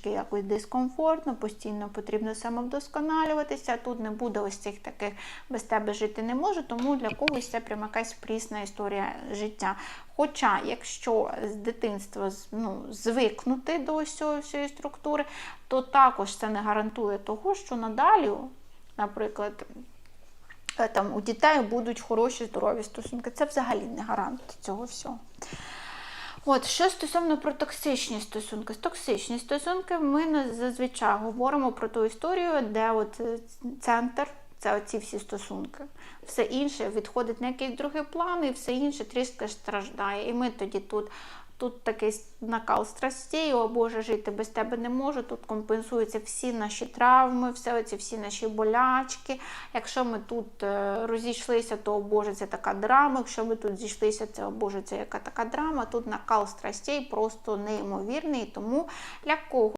трішки якось дискомфортно, постійно потрібно самовдосконалюватися. Тут не буде ось цих таких без тебе жити не можу, тому для когось це прямо якась прісна історія життя. Хоча, якщо з дитинства ну, звикнути до ось всієї структури, то також це не гарантує того, що надалі, наприклад, е, там у дітей будуть хороші здорові стосунки. Це взагалі не гарант цього всього. От, що стосовно про токсичні стосунки. Токсичні стосунки ми зазвичай говоримо про ту історію, де от е, центр це оці всі стосунки. Все інше відходить на якийсь другий план, і все інше трішки страждає. І ми тоді тут. Тут такий накал страстей, о Боже, жити без тебе не можу. Тут компенсуються всі наші травми, все оці всі наші болячки. Якщо ми тут е, розійшлися, то о Боже, це така драма. Якщо ми тут зійшлися, це о Боже, це яка така драма. Тут накал страстей просто неймовірний. Тому для кого